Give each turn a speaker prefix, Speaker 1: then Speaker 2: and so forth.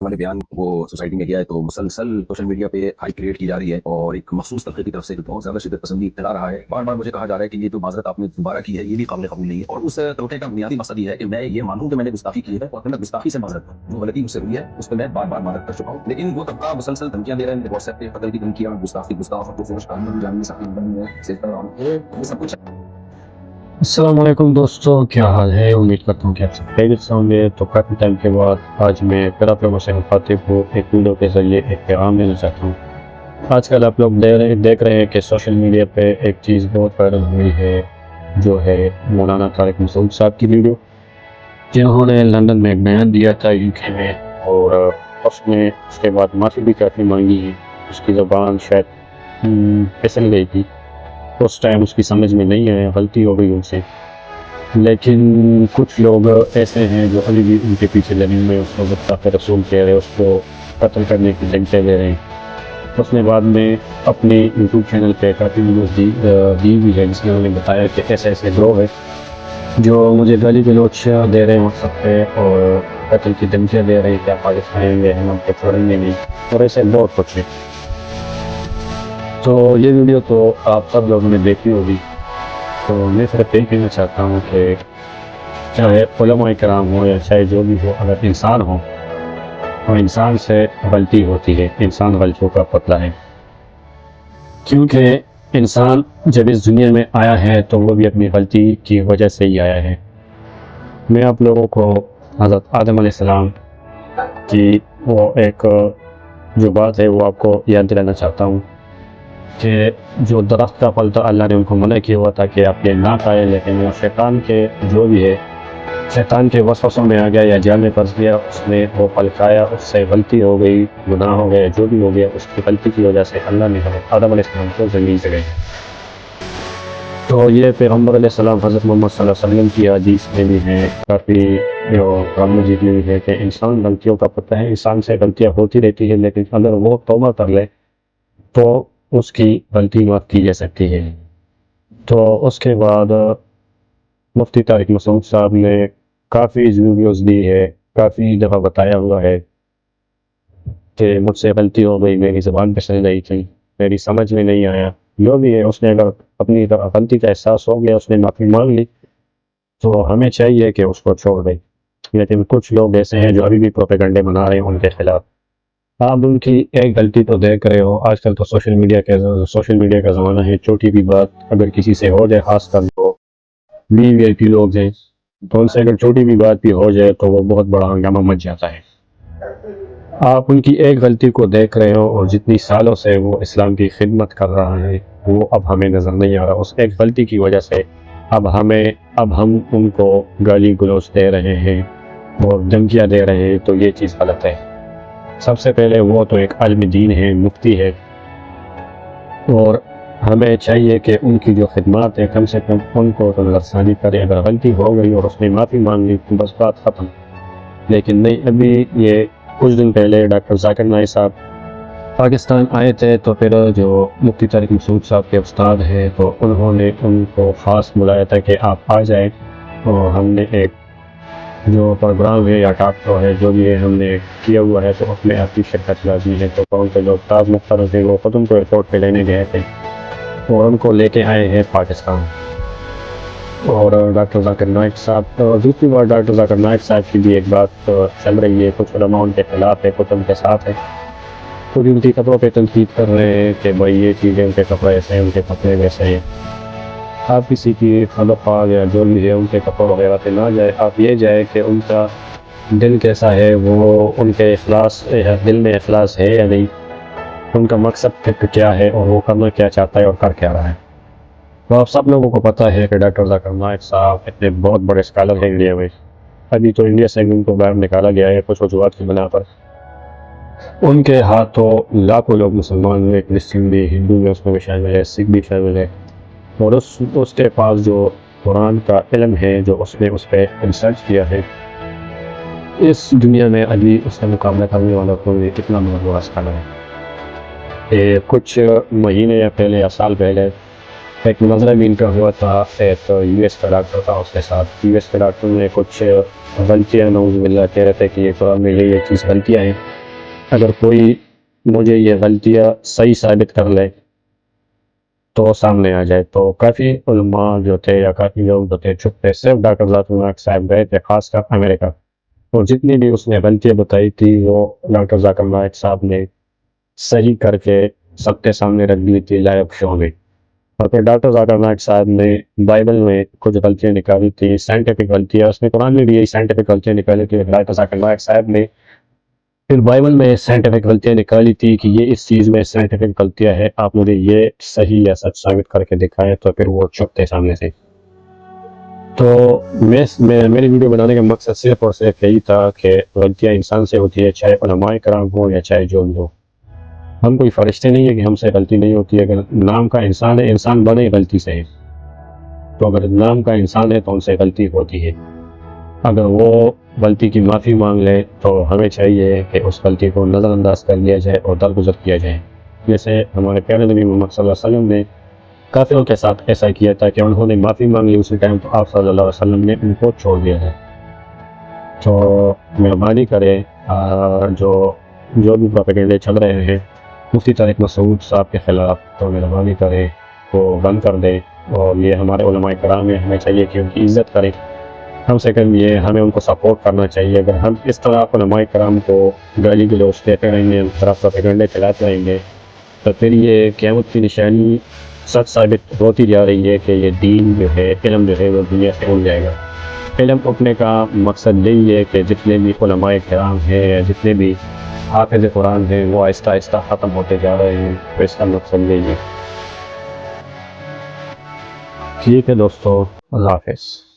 Speaker 1: والے بیان وہ سوسائٹی میں کیا ہے تو مسلسل سوشل میڈیا پہ ہائی کریٹ کی جا رہی ہے اور ایک مخصوص طبقے کی طرف سے بہت زیادہ شدت پسندی پھیلا رہا ہے، بار بار مجھے کہا جا رہا ہے کہ یہ جو معذرت آپ نے دوبارہ کی ہے، یہ بھی قابل قبول نہیں ہے اور اس طبقے کا بنیادی مقصد یہ ہے کہ میں یہ مانوں کہ میں نے گستاخی کی ہے اور میں گستاخی سے معذرت ہوں جو غلطی مجھ سے ہوئی ہے، اس پہ میں بار بار معذرت کر چکا ہوں۔ لیکن وہ طبقہ مسلسل دھمکیاں دے رہے ہیں واٹس ایپ پہ قتل کی دھمکیاں، گستاخی، گستاخ اور سب کچھ
Speaker 2: السلام علیکم دوستو، کیا حال ہے؟ امید کرتا ہوں کہ آپ سب خیریت سے ہوں گے۔ تو کافی ٹائم کے بعد آج میں پھر آپ لوگوں سے مخاطب کو ایک ویڈیو کے ذریعے ایک پیغام دینا چاہتا ہوں۔ آج کل آپ لوگ دیکھ رہے ہیں کہ سوشل میڈیا پہ ایک چیز بہت وائرل ہوئی ہے، جو ہے مولانا طارق مسعود صاحب کی ویڈیو، جنہوں نے لندن میں ایک بیان دیا تھا یو کے میں، اور اس نے اس کے بعد معافی بھی کافی مانگی ہے۔ اس کی زبان شاید پھسل گئی تھی۔ اس ٹائم اس کی سمجھ میں نہیں آیا، غلطی ہو گئی ان سے۔ لیکن کچھ لوگ ایسے ہیں جو ابھی بھی ان کے پیچھے لگے ہوئے اس کو گفتاخ رسول کہہ رہے اس کو قتل کرنے کی دھمکیاں دے رہے ہیں۔ اس نے بعد میں اپنے یوٹیوب چینل پہ کافی ویڈیوز دی دی ہوئی ہے جس میں انہوں نے بتایا کہ ایسے ایسے گروہ ہے جو مجھے گلی گلوچ دے رہے ہیں واٹسپ پہ اور قتل کی دھمکیاں دے رہے ہیں کہ آپ پاکستان آئیں گے ہم ہم کو چھوڑیں گے نہیں۔ اور ایسے بہت کچھ ہے تو یہ ویڈیو تو آپ سب لوگوں نے دیکھی ہوگی۔ تو میں صرف یہی کہنا چاہتا ہوں کہ چاہے علماء کرام ہو یا چاہے جو بھی ہو، اگر انسان ہو، تو انسان سے غلطی ہوتی ہے۔ انسان غلطیوں کا پتلا ہے۔ کیونکہ انسان جب اس دنیا میں آیا ہے تو وہ بھی اپنی غلطی کی وجہ سے ہی آیا ہے۔ میں آپ لوگوں کو حضرت آدم علیہ السلام کی وہ ایک جو بات ہے وہ آپ کو یاد دلانا چاہتا ہوں۔ کہ جو درخت کا پھل تھا اللہ نے ان کو منع کیا ہوا تھا کہ آپ یہ نہ کھائے، لیکن وہ شیطان کے جو بھی ہے، شیطان کے وسوسوں میں آ گیا یا جال میں پھنس گیا، اس نے وہ پھل کھایا، اس سے غلطی ہو گئی، گناہ ہو گیا جو بھی ہو گیا، اس کی غلطی کی وجہ سے اللہ نے حضرت آدم علیہ السلام کو زمین سے گئے۔ تو یہ پیغمبر علیہ السلام حضرت محمد صلی اللہ علیہ وسلم کی حدیث میں بھی ہے۔ کافی جو قرآن مجید میں بھی ہے کہ انسان غلطیوں کا پتہ ہے، انسان سے غلطیاں ہوتی رہتی ہے لیکن اگر وہ توبہ کر لے تو اس کی غلطی معاف کی جا سکتی ہے۔ تو اس کے بعد مفتی طارق مسعود صاحب نے کافی ویڈیوز دی ہے، کافی دفعہ بتایا ہوا ہے کہ مجھ سے غلطی ہو گئی، میری زبان پہ چل رہی تھی، میری سمجھ میں نہیں آیا۔ جو بھی ہے، اس نے اگر اپنی غلطی کا احساس ہو گیا، اس نے معافی مانگ لی، تو ہمیں چاہیے کہ اس کو چھوڑ دیں لیکن کچھ لوگ ایسے ہیں جو ابھی بھی پروپیگنڈے بنا رہے ہیں، ان کے خلاف۔ آپ ان کی ایک غلطی تو دیکھ رہے ہو، آج کل تو سوشل میڈیا کے سوشل میڈیا کا زمانہ ہے، چھوٹی بھی بات، اگر کسی سے ہو جائے، خاص کر جو وی وی آئی پی لوگ ہیں، تو ان سے اگر چھوٹی بھی بات بھی ہو جائے، تو وہ بہت بڑا ہنگامہ مچ جاتا ہے۔ آپ ان کی ایک غلطی کو دیکھ رہے ہو اور جتنی سالوں سے وہ اسلام کی خدمت کر رہا ہے، وہ اب ہمیں نظر نہیں آ رہا۔ اس ایک غلطی کی وجہ سے اب ہمیں، اب ہم ان کو گالی گلوچ دے رہے ہیں اور دھمکیاں دے رہے ہیں، تو یہ چیز غلط ہے۔ سب سے پہلے وہ تو ایک عالم دین ہے، مفتی ہے۔ اور ہمیں چاہیے کہ ان کی جو خدمات ہے کم سے کم ان کو تو نظرثانی کرے۔ اگر غلطی ہو گئی اور اس نے معافی مانگ لی، تو بس بات ختم۔ لیکن نہیں، ابھی یہ کچھ دن پہلے ڈاکٹر ذاکر نائی صاحب پاکستان آئے تھے، تو پھر جو مفتی طارق مسعود صاحب کے استاد ہیں، تو انہوں نے ان کو خاص بلایا تھا کہ آپ آ جائیں۔ اور ہم نے ایک جو پروگرام ہے یا ٹاک شو ہے، جو بھی ہے ہم نے کیا ہوا ہے، تو اس میں آپ کی شرکت لازمی ہے۔ تو کون سے جو تاج مختار تھے وہ خود ان کو ایئرپورٹ پہ لینے گئے تھے۔ اور ان کو لے کے آئے ہیں پاکستان۔ اور ڈاکٹر ذاکر نائک صاحب دوسری بار ڈاکٹر ذاکر نائک صاحب کی بھی ایک بات چل رہی ہے۔ کچھ علماء ان کے خلاف ہے کچھ ان کے ساتھ ہے تو ان کی کپڑوں پہ تنقید کر رہے ہیں کہ بھائی یہ چیزیں ان کے کپڑے ایسے ہیں، ان کے کپڑے ویسے ہیں۔ آپ کسی کی خلفا یا جو بھی ہے، ان کے کپڑ وغیرہ پہ نہ جائے۔ آپ یہ جائے کہ ان کا دل کیسا ہے، وہ ان کے اخلاص، دل میں اخلاص ہے یا نہیں؟ ان کا مقصد کیا ہے اور وہ کرنا کیا چاہتا ہے اور کر کیا رہا ہے؟ تو آپ سب لوگوں کو پتہ ہے کہ ڈاکٹر ذاکر نائک صاحب اتنے بہت بڑے اسکالر ہیں انڈیا میں۔ ابھی تو انڈیا سے ان کو باہر نکالا گیا ہے، کچھ وجوہات کی بنا پر۔ ان کے ہاتھوں لاکھوں لوگ مسلمان ہوئے کرسچن بھی ہندو بھی اس میں بھی شامل ہے سکھ بھی شامل ہے اور اس اس کے پاس جو قرآن کا علم ہے، جو اس نے اس پہ ریسرچ کیا ہے، اس دنیا میں ابھی اس کا مقابلہ کرنے والا کوئی کتنا بہت بڑا اسکالر ہے۔ کچھ مہینے یا پہلے یا سال پہلے ایک نظر بھی ان کا ہوا تھا، ایک یو ایس کا ڈاکٹر تھا اس کے ساتھ۔ یو ایس کے ڈاکٹر نے کچھ غلطیاں نوز ملا کہہ رہے تھے کہ یہ قرآن میں یہ چیز غلطیاں ہیں۔ اگر کوئی مجھے یہ غلطیاں صحیح ثابت کر لے تو سامنے آ جائے تو کافی علماء جو تھے یا کافی لوگ جو تھے چھپ تھے، صرف ڈاکٹر ذات الناک صاحب گئے تھے، خاص کر امریکہ۔ اور جتنی بھی اس نے غلطیاں بتائی تھی، وہ ڈاکٹر ذاکر نائک صاحب نے صحیح کر کے سب کے سامنے رکھ دی تھی لائب شو میں۔ اور پھر ڈاکٹر ذاکر نائک صاحب نے بائبل میں کچھ غلطیاں نکالی تھی سائنٹیفک غلطیاں۔ اس نے قرآن میں بھی یہی سائنٹیفک غلطیاں نکالی تھی ڈاکٹر ذاکر نائک صاحب نے پھر بائبل میں سائنٹیفک غلطیاں نکالی تھی کہ یہ اس چیز میں سائنٹیفک غلطیاں ہے آپ مجھے یہ صحیح یا سچ ثابت کر کے دکھائیں تو پھر وہ چپ تھے سامنے سے۔ تو میں میں- میری ویڈیو بنانے کا مقصد صرف اور صرف یہی تھا کہ غلطیاں انسان سے ہوتی ہے چاہے علماء کرام ہو یا چاہے جو بھی ہو۔ ہم کوئی فرشتے نہیں ہے کہ ہم سے غلطی نہیں ہوتی ہے اگر نام کا انسان ہے، انسان بنے غلطی سے ہے۔ تو اگر نام کا انسان ہے تو ان سے غلطی ہوتی ہے۔ اگر وہ غلطی کی معافی مانگ لے تو ہمیں چاہیے کہ اس غلطی کو نظر انداز کر لیا جائے اور درگزر کیا جائے۔ جیسے ہمارے پیارے نبی محمد صلی اللہ علیہ وسلم نے کافروں کے ساتھ ایسا کیا تھا کہ انہوں نے معافی مانگ لی، اسی ٹائم تو آپ صلی اللہ علیہ وسلم نے ان کو چھوڑ دیا ہے۔ تو مہربانی کرے جو جو بھی پروپیگنڈے چل رہے ہیں مفتی طارق مسعود صاحب کے خلاف تو مہربانی کرے وہ بند کر دے اور یہ ہمارے علماء کرام ہیں، ہمیں چاہیے کہ ان کی عزت کریں۔ کم سے کم یہ ہمیں ان کو سپورٹ کرنا چاہیے۔ اگر ہم اس طرح علماء کرام کو گالی گلوچ دیتے رہیں گے اس طرح پروپیگنڈے چلاتے رہیں گے، تو پھر یہ قیامت کی نشانی سچ ثابت ہوتی جا رہی ہے کہ یہ دین جو ہے، علم جو ہے، وہ دنیا سے اڑ جائے گا۔ علم اٹھنے کا مقصد یہی ہے کہ جتنے بھی علماء کرام ہیں یا جتنے بھی حافظ قرآن ہیں، وہ آہستہ آہستہ ختم ہوتے جا رہے ہیں۔ تو اس کا مقصد یہی ہے۔ ٹھیک ہے دوستو، اللہ حافظ۔